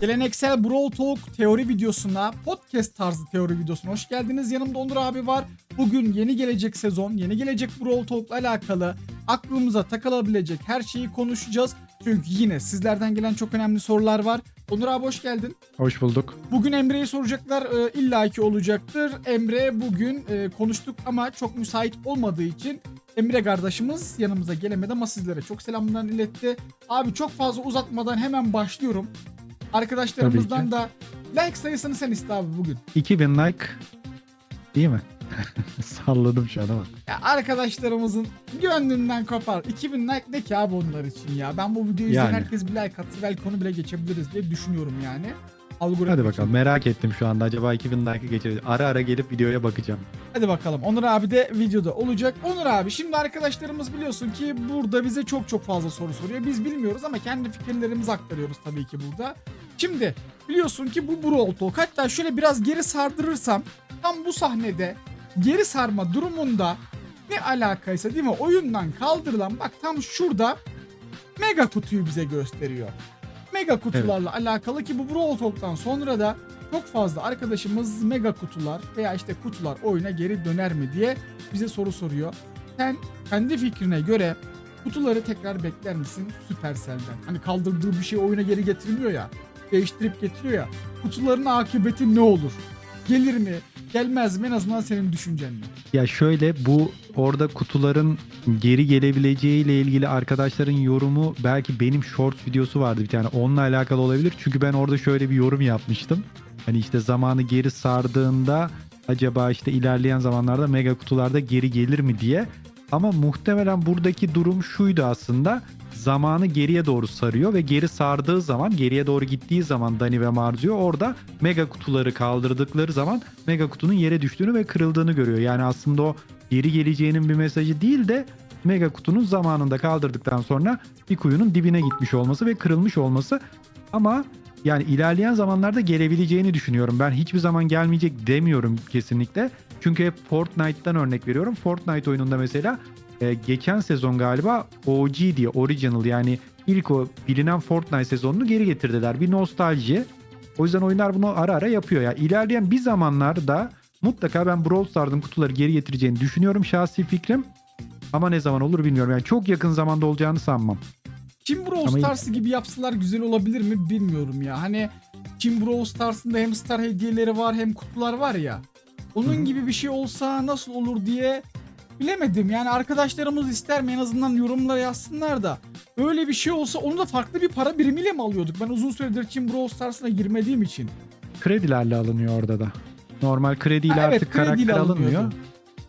Geleneksel Brawl Talk teori videosuna, podcast tarzı teori videosuna hoş geldiniz. Yanımda Onur abi var. Bugün yeni gelecek sezon, yeni gelecek Brawl Talk'la alakalı aklımıza takılabilecek her şeyi konuşacağız. Çünkü yine sizlerden gelen çok önemli sorular var. Onur abi hoş geldin. Hoş bulduk. Bugün Emre'yi soracaklar e, illaki olacaktır. Emre bugün e, konuştuk ama çok müsait olmadığı için Emre kardeşimiz yanımıza gelemedi ama sizlere çok selamlarını iletti. Abi çok fazla uzatmadan hemen başlıyorum. Arkadaşlarımızdan da like sayısını sen iste abi bugün. 2000 like iyi mi? Salladım şu an ama. Ya arkadaşlarımızın gönlünden kopar. 2000 like ne ki abi onlar için ya. Ben bu videoyu izleyen Yani. herkes bir like atsa belki onu bile geçebiliriz diye düşünüyorum yani. Algoritma Hadi için. bakalım merak ettim şu anda acaba 2000 like'ı geçebilir. Ara ara gelip videoya bakacağım. Hadi bakalım. Onur abi de videoda olacak. Onur abi şimdi arkadaşlarımız biliyorsun ki burada bize çok çok fazla soru soruyor. Biz bilmiyoruz ama kendi fikirlerimizi aktarıyoruz tabii ki burada. Şimdi biliyorsun ki bu Brawl Talk. Hatta şöyle biraz geri sardırırsam tam bu sahnede geri sarma durumunda ne alakaysa değil mi? Oyundan kaldırılan bak tam şurada mega kutuyu bize gösteriyor. Mega kutularla alakalı ki bu Brawl Talk'tan sonra da çok fazla arkadaşımız mega kutular veya işte kutular oyuna geri döner mi diye bize soru soruyor. Sen kendi fikrine göre kutuları tekrar bekler misin Supercell'den? Hani kaldırdığı bir şey oyuna geri getirmiyor ya. Değiştirip getiriyor ya. Kutuların akıbeti ne olur? Gelir mi? Gelmez mi? En azından senin düşüncen ne? Ya şöyle bu orada kutuların geri gelebileceği ile ilgili arkadaşların yorumu belki benim short videosu vardı bir tane onunla alakalı olabilir. Çünkü ben orada şöyle bir yorum yapmıştım. Hani işte zamanı geri sardığında acaba işte ilerleyen zamanlarda mega kutularda geri gelir mi diye. Ama muhtemelen buradaki durum şuydu aslında. Zamanı geriye doğru sarıyor ve geri sardığı zaman geriye doğru gittiği zaman Dani ve Marzio orada mega kutuları kaldırdıkları zaman mega kutunun yere düştüğünü ve kırıldığını görüyor. Yani aslında o geri geleceğinin bir mesajı değil de mega kutunun zamanında kaldırdıktan sonra bir kuyunun dibine gitmiş olması ve kırılmış olması. Ama yani ilerleyen zamanlarda gelebileceğini düşünüyorum. Ben hiçbir zaman gelmeyecek demiyorum kesinlikle. Çünkü hep Fortnite'tan örnek veriyorum. Fortnite oyununda mesela e, geçen sezon galiba OG diye original yani ilk o bilinen Fortnite sezonunu geri getirdiler. Bir nostalji. O yüzden oyunlar bunu ara ara yapıyor ya. İlerleyen bir zamanlarda mutlaka ben Brawl Stars'ın kutuları geri getireceğini düşünüyorum şahsi fikrim. Ama ne zaman olur bilmiyorum. Yani çok yakın zamanda olacağını sanmam. Kim Brawl Stars'ı gibi yapsalar güzel olabilir mi bilmiyorum ya. Hani Kim Brawl Stars'ın da hem star hediyeleri var hem kutular var ya. Onun gibi bir şey olsa nasıl olur diye bilemedim. Yani arkadaşlarımız ister mi en azından yorumlara yazsınlar da. Öyle bir şey olsa onu da farklı bir para birimiyle mi alıyorduk? Ben uzun süredir Kim Brawl Stars'ına girmediğim için. Kredilerle alınıyor orada da. Normal krediyle Ha, evet, artık krediyle karakter alınıyordu. alınmıyor.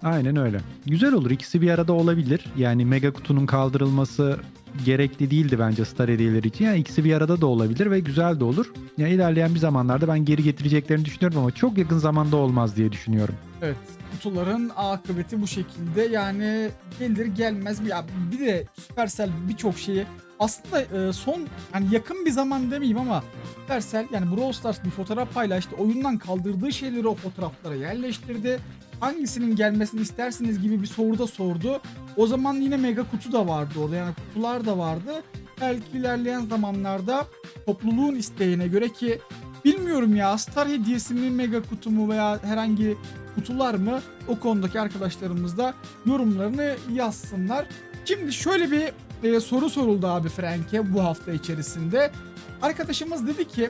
Aynen öyle. Güzel olur. İkisi bir arada olabilir. Yani mega kutunun kaldırılması gerekli değildi bence star hediyeleri için. Yani ikisi bir arada da olabilir ve güzel de olur. Yani ilerleyen bir zamanlarda ben geri getireceklerini düşünüyorum ama çok yakın zamanda olmaz diye düşünüyorum. Evet kutuların akıbeti bu şekilde yani gelir gelmez ya bir de Supercell birçok şeyi aslında e, son yani yakın bir zaman demeyeyim ama Supercell yani Brawl Stars bir fotoğraf paylaştı oyundan kaldırdığı şeyleri o fotoğraflara yerleştirdi hangisinin gelmesini istersiniz gibi bir soruda sordu o zaman yine mega kutu da vardı orada yani kutular da vardı belki ilerleyen zamanlarda topluluğun isteğine göre ki bilmiyorum ya Star hediyesi mi mega kutu mu veya herhangi kutular mı? O konudaki arkadaşlarımız da yorumlarını yazsınlar. Şimdi şöyle bir e, soru soruldu abi Frank'e bu hafta içerisinde. Arkadaşımız dedi ki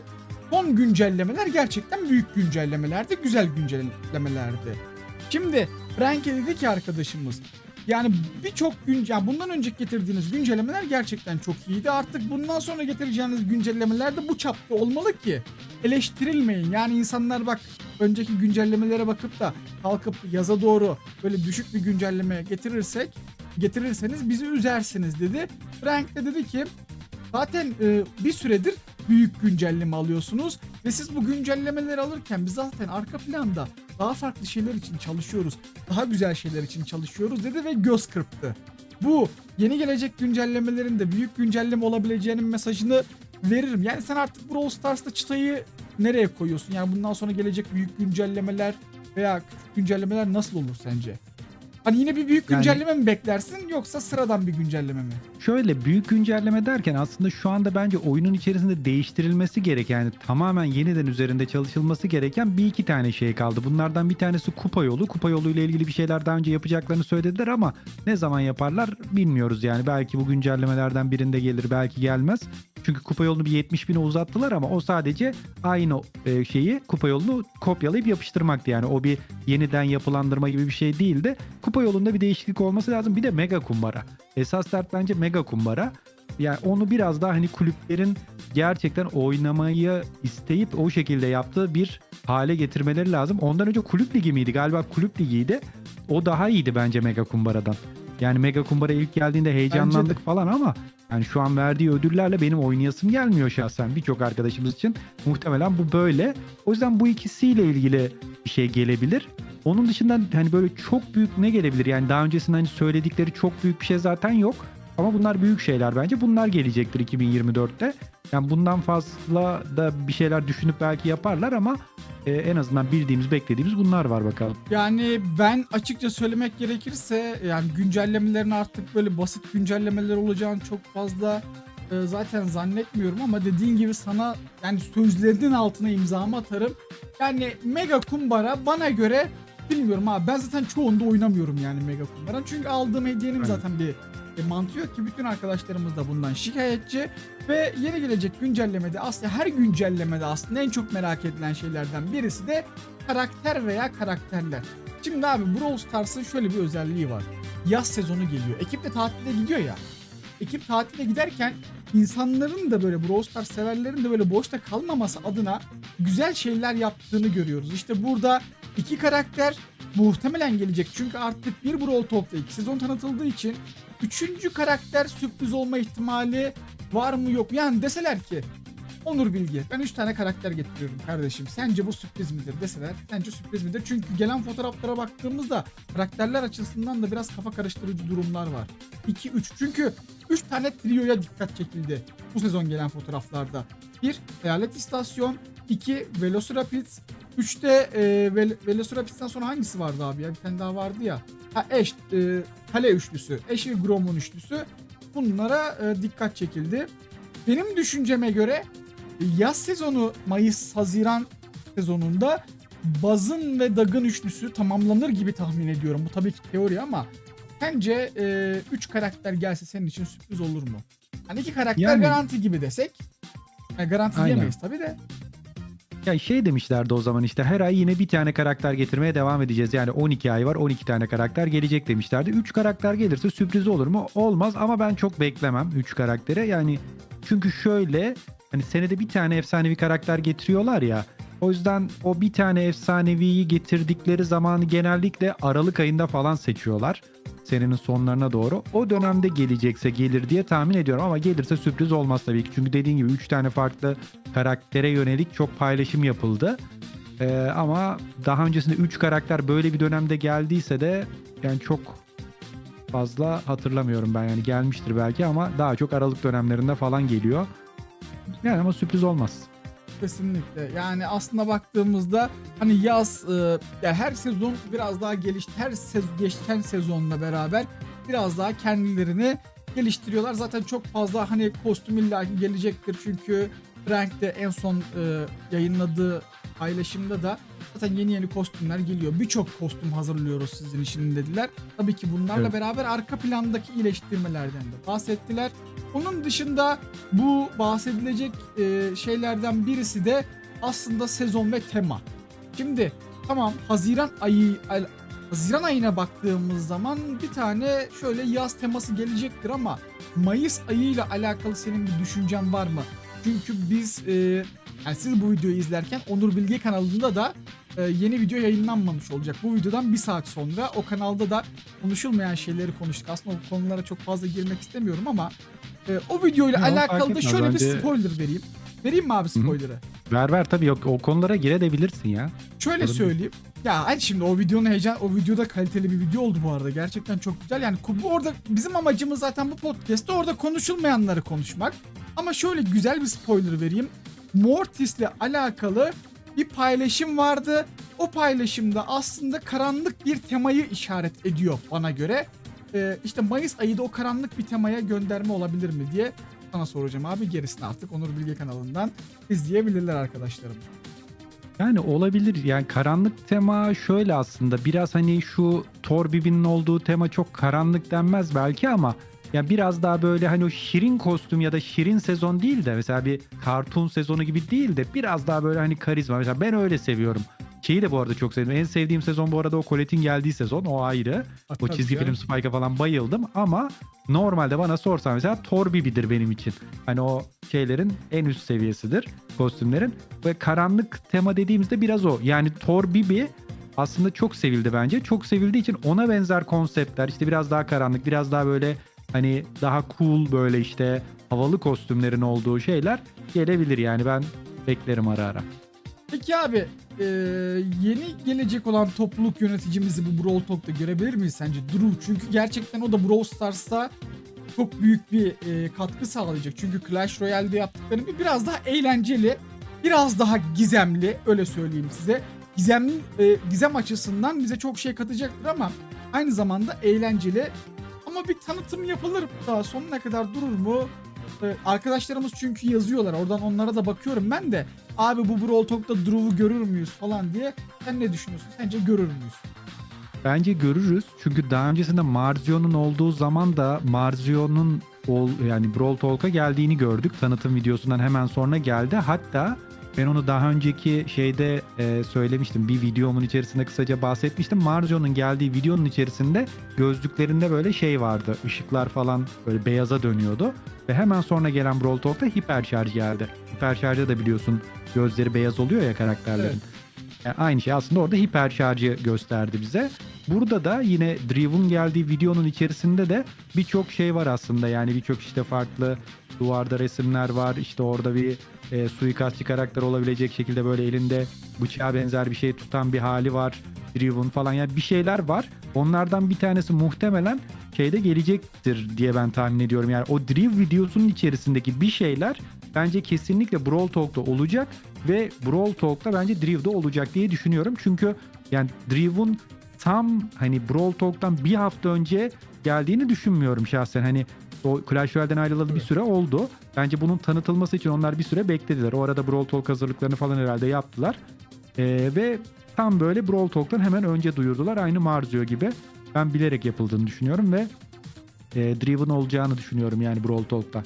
son güncellemeler gerçekten büyük güncellemelerdi, güzel güncellemelerdi. Şimdi Frank'e dedi ki arkadaşımız yani birçok gün yani bundan önce getirdiğiniz güncellemeler gerçekten çok iyiydi. Artık bundan sonra getireceğiniz güncellemeler de bu çapta olmalı ki eleştirilmeyin. Yani insanlar bak önceki güncellemelere bakıp da kalkıp yaza doğru böyle düşük bir güncelleme getirirsek getirirseniz bizi üzersiniz dedi. Frank de dedi ki zaten e, bir süredir büyük güncelleme alıyorsunuz ve siz bu güncellemeleri alırken biz zaten arka planda daha farklı şeyler için çalışıyoruz. Daha güzel şeyler için çalışıyoruz dedi ve göz kırptı. Bu yeni gelecek güncellemelerin de büyük güncelleme olabileceğinin mesajını veririm. Yani sen artık Brawl Stars'ta çıtayı nereye koyuyorsun? Yani bundan sonra gelecek büyük güncellemeler veya küçük güncellemeler nasıl olur sence? Hani yine bir büyük Yani- güncelleme mi beklersin yoksa sıradan bir güncelleme mi? Şöyle büyük güncelleme derken aslında şu anda bence oyunun içerisinde değiştirilmesi gereken yani tamamen yeniden üzerinde çalışılması gereken bir iki tane şey kaldı. Bunlardan bir tanesi kupa yolu. Kupa yolu ile ilgili bir şeyler daha önce yapacaklarını söylediler ama ne zaman yaparlar bilmiyoruz yani. Belki bu güncellemelerden birinde gelir belki gelmez. Çünkü kupa yolunu bir 70 bine uzattılar ama o sadece aynı e, şeyi kupa yolunu kopyalayıp yapıştırmaktı. Yani o bir yeniden yapılandırma gibi bir şey değildi. Kupa yolunda bir değişiklik olması lazım. Bir de mega kumbara. Esas dert bence mega kumbara. Yani onu biraz daha hani kulüplerin gerçekten oynamayı isteyip o şekilde yaptığı bir hale getirmeleri lazım. Ondan önce kulüp ligi miydi? Galiba kulüp ligiydi. O daha iyiydi bence mega kumbaradan. Yani mega kumbara ilk geldiğinde heyecanlandık falan ama yani şu an verdiği ödüllerle benim oynayasım gelmiyor şahsen birçok arkadaşımız için. Muhtemelen bu böyle. O yüzden bu ikisiyle ilgili bir şey gelebilir. Onun dışında hani böyle çok büyük ne gelebilir? Yani daha öncesinde hani söyledikleri çok büyük bir şey zaten yok. Ama bunlar büyük şeyler bence. Bunlar gelecektir 2024'te. Yani bundan fazla da bir şeyler düşünüp belki yaparlar ama e, en azından bildiğimiz, beklediğimiz bunlar var bakalım. Yani ben açıkça söylemek gerekirse yani güncellemelerin artık böyle basit güncellemeler olacağını çok fazla e, zaten zannetmiyorum ama dediğin gibi sana yani sözlerinin altına imzamı atarım. Yani Mega Kumbara bana göre bilmiyorum abi ben zaten çoğunda oynamıyorum yani Mega Kumbara. Çünkü aldığım hediyenin Aynen. zaten bir e, mantığı yok ki bütün arkadaşlarımız da bundan şikayetçi ve yeni gelecek güncellemede aslında her güncellemede aslında en çok merak edilen şeylerden birisi de karakter veya karakterler. Şimdi abi Brawl Stars'ın şöyle bir özelliği var. Yaz sezonu geliyor. Ekip de tatile gidiyor ya. Ekip tatile giderken insanların da böyle Brawl Stars severlerin de böyle boşta kalmaması adına güzel şeyler yaptığını görüyoruz. İşte burada iki karakter muhtemelen gelecek. Çünkü artık bir Brawl Talk'ta iki sezon tanıtıldığı için üçüncü karakter sürpriz olma ihtimali var mı yok mu? Yani deseler ki Onur Bilgi ben 3 tane karakter getiriyorum kardeşim. Sence bu sürpriz midir deseler. Sence sürpriz midir? Çünkü gelen fotoğraflara baktığımızda karakterler açısından da biraz kafa karıştırıcı durumlar var. 2 3 çünkü 3 tane trioya dikkat çekildi bu sezon gelen fotoğraflarda. 1 Hayalet İstasyon, 2 Velociraptor, 3'te e, Vel- Velociraptor'dan sonra hangisi vardı abi ya? Bir tane daha vardı ya. Ha Eş, e, Kale üçlüsü, Eş ve Grom'un üçlüsü. Bunlara e, dikkat çekildi. Benim düşünceme göre yaz sezonu Mayıs-Haziran sezonunda Baz'ın ve Dag'ın üçlüsü tamamlanır gibi tahmin ediyorum. Bu tabii ki teori ama sence 3 karakter gelse senin için sürpriz olur mu? Hani iki karakter Yani- garanti gibi desek. Yani garanti Aynen. diyemeyiz tabii de. Ya şey demişlerdi o zaman işte her ay yine bir tane karakter getirmeye devam edeceğiz. Yani 12 ay var 12 tane karakter gelecek demişlerdi. 3 karakter gelirse sürpriz olur mu? Olmaz ama ben çok beklemem 3 karaktere. Yani çünkü şöyle hani senede bir tane efsanevi karakter getiriyorlar ya. O yüzden o bir tane efsaneviyi getirdikleri zamanı genellikle Aralık ayında falan seçiyorlar. Senenin sonlarına doğru. O dönemde gelecekse gelir diye tahmin ediyorum ama gelirse sürpriz olmaz tabii ki. Çünkü dediğin gibi 3 tane farklı karaktere yönelik çok paylaşım yapıldı. Ee, ama daha öncesinde 3 karakter böyle bir dönemde geldiyse de yani çok fazla hatırlamıyorum ben yani gelmiştir belki ama daha çok Aralık dönemlerinde falan geliyor. Yani ama sürpriz olmaz. Kesinlikle. Yani aslında baktığımızda hani yaz e, ya her sezon biraz daha gelişti. Her sez- geçen sezonla beraber biraz daha kendilerini geliştiriyorlar. Zaten çok fazla hani kostüm illaki gelecektir. Çünkü Frank de en son e, yayınladığı paylaşımda da zaten yeni yeni kostümler geliyor. Birçok kostüm hazırlıyoruz sizin için dediler. Tabii ki bunlarla Evet. beraber arka plandaki iyileştirmelerden de bahsettiler. Onun dışında bu bahsedilecek e, şeylerden birisi de aslında sezon ve tema. Şimdi tamam Haziran ayı ay- Haziran ayına baktığımız zaman bir tane şöyle yaz teması gelecektir ama Mayıs ayıyla alakalı senin bir düşüncen var mı? Çünkü biz e, yani siz bu videoyu izlerken Onur Bilge kanalında da e, yeni video yayınlanmamış olacak. Bu videodan bir saat sonra o kanalda da konuşulmayan şeyleri konuştuk. Aslında o konulara çok fazla girmek istemiyorum ama e, o videoyla Yok, alakalı da şöyle bir Bence- spoiler vereyim. Vereyim mi abi spoiler'ı? Ver ver tabii yok o konulara girebilirsin ya. Şöyle Olur söyleyeyim. Ya hadi şimdi o videonun heyecan, o videoda kaliteli bir video oldu bu arada. Gerçekten çok güzel. Yani bu orada bizim amacımız zaten bu podcast'te orada konuşulmayanları konuşmak. Ama şöyle güzel bir spoiler vereyim. Mortis'le alakalı bir paylaşım vardı o paylaşımda aslında karanlık bir temayı işaret ediyor bana göre. Ee, işte Mayıs ayı da o karanlık bir temaya gönderme olabilir mi diye sana soracağım abi. Gerisini artık Onur Bilge kanalından izleyebilirler arkadaşlarım. Yani olabilir. Yani karanlık tema şöyle aslında biraz hani şu Thor Bibi'nin olduğu tema çok karanlık denmez belki ama ya biraz daha böyle hani o şirin kostüm ya da şirin sezon değil de mesela bir kartun sezonu gibi değil de biraz daha böyle hani karizma. Mesela ben öyle seviyorum. Şeyi de bu arada çok sevdim. En sevdiğim sezon bu arada o Colette'in geldiği sezon. O ayrı. O Tabii çizgi canım. film Spike'a falan bayıldım ama normalde bana sorsan mesela Thor Bibi'dir benim için. Hani o şeylerin en üst seviyesidir kostümlerin ve karanlık tema dediğimizde biraz o. Yani Thor Bibi aslında çok sevildi bence. Çok sevildiği için ona benzer konseptler işte biraz daha karanlık, biraz daha böyle hani daha cool böyle işte havalı kostümlerin olduğu şeyler gelebilir yani ben beklerim ara ara. Peki abi e, yeni gelecek olan topluluk yöneticimizi bu Brawl Talk'ta görebilir miyiz sence Drew? Çünkü gerçekten o da Brawl Stars'ta çok büyük bir e, katkı sağlayacak. Çünkü Clash Royale'de yaptıkları bir- biraz daha eğlenceli, biraz daha gizemli öyle söyleyeyim size. Gizem, e, gizem açısından bize çok şey katacaktır ama aynı zamanda eğlenceli. Ama bir tanıtım yapılır daha sonuna kadar durur mu? E, arkadaşlarımız çünkü yazıyorlar. Oradan onlara da bakıyorum ben de. Abi bu Brawl Talk'ta Drew'u görür müyüz falan diye. Sen ne düşünüyorsun? Sence görür müyüz? Bence görürüz. Çünkü daha öncesinde Marzio'nun olduğu zaman da Marzio'nun yani Brawl Talk'a geldiğini gördük. Tanıtım videosundan hemen sonra geldi. Hatta ben onu daha önceki şeyde e, söylemiştim. Bir videomun içerisinde kısaca bahsetmiştim. Marzio'nun geldiği videonun içerisinde gözlüklerinde böyle şey vardı. Işıklar falan böyle beyaza dönüyordu. Ve hemen sonra gelen Brawl Talk'ta hiper şarj geldi. Hiper şarjda da biliyorsun gözleri beyaz oluyor ya karakterlerin. Evet. Yani aynı şey aslında orada hiper şarjı gösterdi bize. Burada da yine Drew'un geldiği videonun içerisinde de birçok şey var aslında. Yani birçok işte farklı duvarda resimler var. İşte orada bir e, suikastçı karakter olabilecek şekilde böyle elinde bıçağa benzer bir şey tutan bir hali var. Drew'un falan yani bir şeyler var. Onlardan bir tanesi muhtemelen şeyde gelecektir diye ben tahmin ediyorum. Yani o Drew videosunun içerisindeki bir şeyler bence kesinlikle Brawl Talk'ta olacak ve Brawl Talk'ta bence Drew'da olacak diye düşünüyorum. Çünkü yani Drew'un tam hani Brawl Talk'tan bir hafta önce geldiğini düşünmüyorum şahsen. Hani o Clash Royale'den ayrılalı bir süre oldu. Bence bunun tanıtılması için onlar bir süre beklediler. O arada Brawl Talk hazırlıklarını falan herhalde yaptılar. Ee, ve tam böyle Brawl Talk'tan hemen önce duyurdular. Aynı Marzio gibi. Ben bilerek yapıldığını düşünüyorum ve e, Driven olacağını düşünüyorum yani Brawl Talk'ta.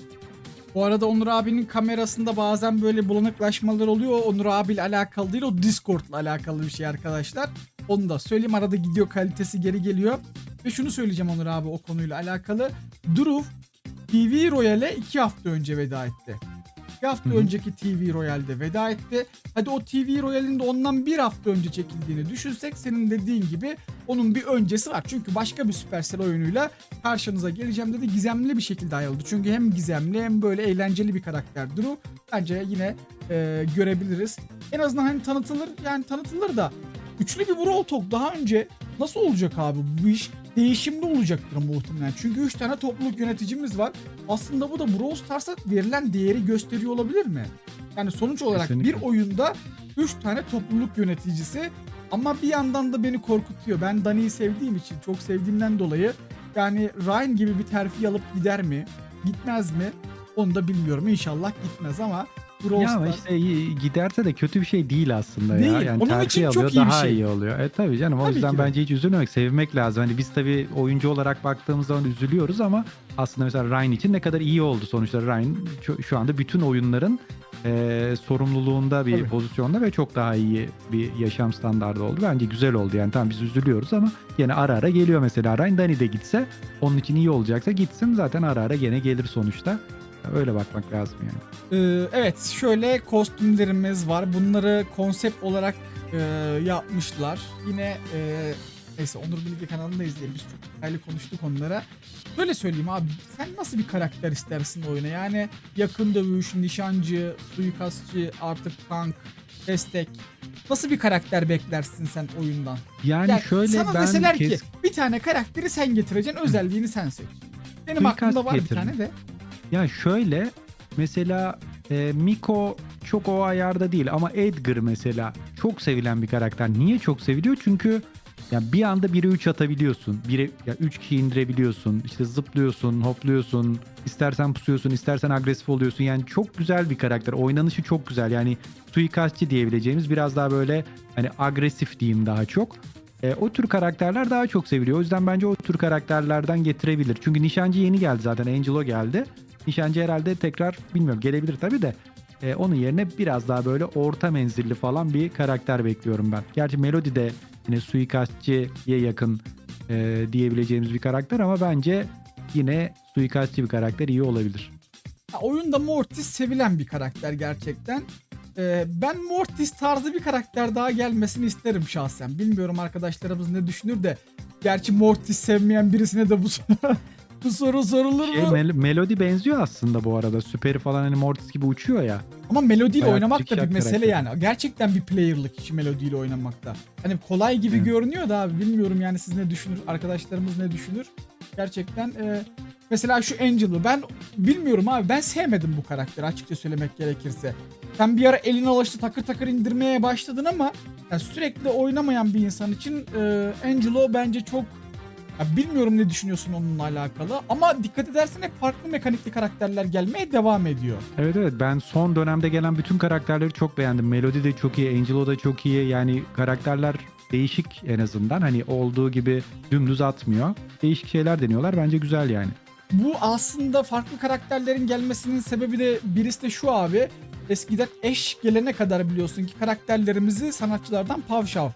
Bu arada Onur abinin kamerasında bazen böyle bulanıklaşmalar oluyor. Onur abiyle alakalı değil o Discord'la alakalı bir şey arkadaşlar. Onu da söyleyeyim arada gidiyor kalitesi geri geliyor. Ve şunu söyleyeceğim Onur abi o konuyla alakalı. Drew TV Royale'e 2 hafta önce veda etti. 2 hafta Hı hı. önceki TV Royale'de veda etti. Hadi o TV Royale'in de ondan bir hafta önce çekildiğini düşünsek senin dediğin gibi onun bir öncesi var. Çünkü başka bir Supercell oyunuyla karşınıza geleceğim dedi. Gizemli bir şekilde ayrıldı. Çünkü hem gizemli hem böyle eğlenceli bir karakter Drew. Bence yine e, görebiliriz. En azından hani tanıtılır yani tanıtılır da üçlü bir Brawl Talk daha önce nasıl olacak abi bu iş? Değişimli olacaktır muhtemelen. Çünkü 3 tane topluluk yöneticimiz var. Aslında bu da Brawl Stars'a verilen değeri gösteriyor olabilir mi? Yani sonuç olarak Kesinlikle. bir oyunda 3 tane topluluk yöneticisi ama bir yandan da beni korkutuyor. Ben Dani'yi sevdiğim için, çok sevdiğimden dolayı yani Ryan gibi bir terfi alıp gider mi? Gitmez mi? Onu da bilmiyorum. İnşallah gitmez ama Brawl Ya ama Stars- işte giderse de kötü bir şey değil aslında Değil. ya. Yani Onun terfi için çok alıyor iyi bir daha şey. iyi oluyor. E tabii canım o Tabii yüzden de. bence hiç üzülmemek, sevmek lazım. Hani biz tabii oyuncu olarak baktığımız zaman üzülüyoruz ama aslında mesela Ryan için ne kadar iyi oldu sonuçta Ryan şu, şu anda bütün oyunların e, sorumluluğunda bir Tabii. pozisyonda ve çok daha iyi bir yaşam standardı oldu. Bence güzel oldu yani tamam biz üzülüyoruz ama yine ara ara geliyor mesela Ryan Dani de gitse onun için iyi olacaksa gitsin zaten ara ara gene gelir sonuçta. Öyle bakmak lazım yani. Ee, evet şöyle kostümlerimiz var. Bunları konsept olarak e, yapmışlar. Yine e, neyse Onur Bilge kanalında izleyelim. Biz çok detaylı konuştuk onlara. Böyle söyleyeyim abi sen nasıl bir karakter istersin oyuna? Yani yakın dövüş, nişancı, suikastçı, artık tank, destek. Nasıl bir karakter beklersin sen oyundan? Yani, Yani şöyle sana ben deseler kes- ki bir tane karakteri sen getireceksin özelliğini sen seç. Benim Suikast aklımda var getirin. bir tane de. Ya şöyle mesela e, Miko çok o ayarda değil ama Edgar mesela çok sevilen bir karakter. Niye çok seviliyor? Çünkü ya bir anda 1'e 3 atabiliyorsun. 1'e ya 3 kişi indirebiliyorsun. İşte zıplıyorsun, hopluyorsun. İstersen pusuyorsun, istersen agresif oluyorsun. Yani çok güzel bir karakter. Oynanışı çok güzel. Yani suikastçı diyebileceğimiz biraz daha böyle hani agresif diyeyim daha çok. E, o tür karakterler daha çok seviliyor. O yüzden bence o tür karakterlerden getirebilir. Çünkü Nişancı yeni geldi zaten. Angelo geldi. Nişancı herhalde tekrar bilmiyorum gelebilir tabii de. E, onun yerine biraz daha böyle orta menzilli falan bir karakter bekliyorum ben. Gerçi Melody de yine suikastçıya yakın e, diyebileceğimiz bir karakter ama bence yine suikastçı bir karakter iyi olabilir. Ha, oyunda Mortis sevilen bir karakter gerçekten. Ee, ben Mortis tarzı bir karakter daha gelmesini isterim şahsen. Bilmiyorum arkadaşlarımız ne düşünür de. Gerçi Mortis sevmeyen birisine de bu bu soru sorulur Şey, mu? Mel- Melody benziyor aslında bu arada. Süperi falan hani Mortis gibi uçuyor ya. Ama Melody ile Bayağı oynamak da bir mesele karakteri. yani. Gerçekten bir player'lık işi Melody ile oynamakta. Hani kolay gibi Evet. görünüyor da abi bilmiyorum yani siz ne düşünür, arkadaşlarımız ne düşünür. Gerçekten e, mesela şu Angel'ı ben bilmiyorum abi ben sevmedim bu karakteri açıkça söylemek gerekirse. Sen bir ara elini alıştı takır takır indirmeye başladın ama yani sürekli oynamayan bir insan için e, Angelo bence çok ya bilmiyorum ne düşünüyorsun onunla alakalı ama dikkat edersen hep farklı mekanikli karakterler gelmeye devam ediyor. Evet evet ben son dönemde gelen bütün karakterleri çok beğendim. Melody de çok iyi, Angelo da çok iyi. Yani karakterler değişik en azından. Hani olduğu gibi dümdüz atmıyor. Değişik şeyler deniyorlar. Bence güzel yani. Bu aslında farklı karakterlerin gelmesinin sebebi de birisi de şu abi. Eskiden eş gelene kadar biliyorsun ki karakterlerimizi sanatçılardan Pavşav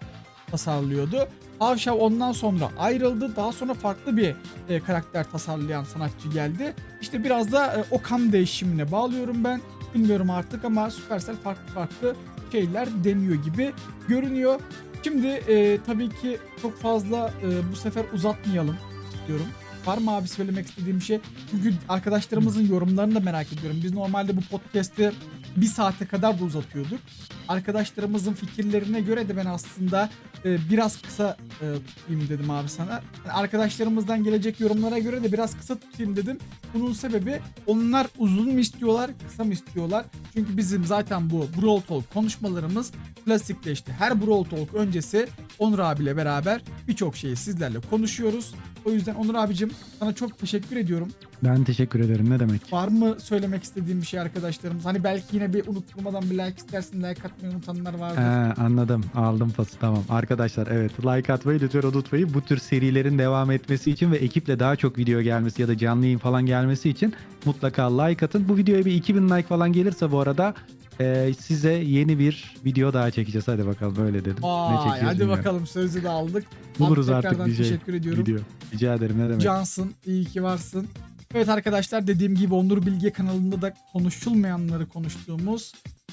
tasarlıyordu. Pavşav ondan sonra ayrıldı. Daha sonra farklı bir e, karakter tasarlayan sanatçı geldi. İşte biraz da e, Okan değişimine bağlıyorum ben. Bilmiyorum artık ama Supercell farklı farklı şeyler deniyor gibi görünüyor. Şimdi e, tabii ki çok fazla e, bu sefer uzatmayalım istiyorum. Var mı abi söylemek istediğim şey? Çünkü arkadaşlarımızın yorumlarını da merak ediyorum. Biz normalde bu podcast'i bir saate kadar da uzatıyorduk. Arkadaşlarımızın fikirlerine göre de ben aslında e, biraz kısa e, tutayım dedim abi sana. Yani arkadaşlarımızdan gelecek yorumlara göre de biraz kısa tutayım dedim. Bunun sebebi onlar uzun mu istiyorlar, kısa mı istiyorlar? Çünkü bizim zaten bu Brawl Talk konuşmalarımız klasikleşti. Her Brawl Talk öncesi Onur abiyle beraber birçok şeyi sizlerle konuşuyoruz. O yüzden Onur abicim sana çok teşekkür ediyorum. Ben teşekkür ederim. Ne demek? Var mı söylemek istediğim bir şey arkadaşlarımız? Hani belki yine bir unutturmadan bir like istersin. Like atmayı unutanlar vardır. He, anladım. Aldım pası. Tamam. Arkadaşlar evet like atmayı lütfen unutmayın. Bu tür serilerin devam etmesi için ve ekiple daha çok video gelmesi ya da canlı yayın falan gelmesi için mutlaka like atın. Bu videoya bir 2000 like falan gelirse bu arada e, size yeni bir video daha çekeceğiz. Hadi bakalım öyle dedim. ne Vay, çekeceğiz hadi bilmiyorum. bakalım sözü de aldık. Buluruz Abi artık bir şey. teşekkür ediyorum. Video. Rica ederim ne demek. Cansın, iyi ki varsın. Evet arkadaşlar dediğim gibi Onur Bilge kanalında da konuşulmayanları konuştuğumuz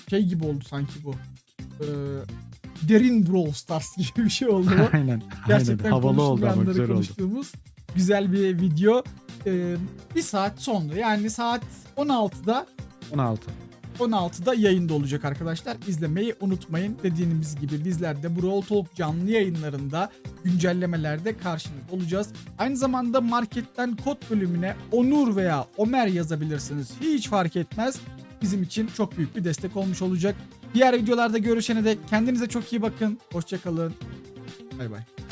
şey gibi oldu sanki bu. Ee, derin Brawl Stars gibi bir şey oldu bu. aynen. Gerçekten aynen. Havalı oldu ama güzel oldu. konuştuğumuz güzel bir video. Ee, bir saat sonra yani saat 16'da 16. 16'da yayında olacak arkadaşlar. İzlemeyi unutmayın. Dediğimiz gibi bizler de Brawl Talk canlı yayınlarında güncellemelerde karşınızda olacağız. Aynı zamanda marketten kod bölümüne Onur veya Ömer yazabilirsiniz. Hiç fark etmez. Bizim için çok büyük bir destek olmuş olacak. Diğer videolarda görüşene dek kendinize çok iyi bakın. Hoşçakalın. Bay bay.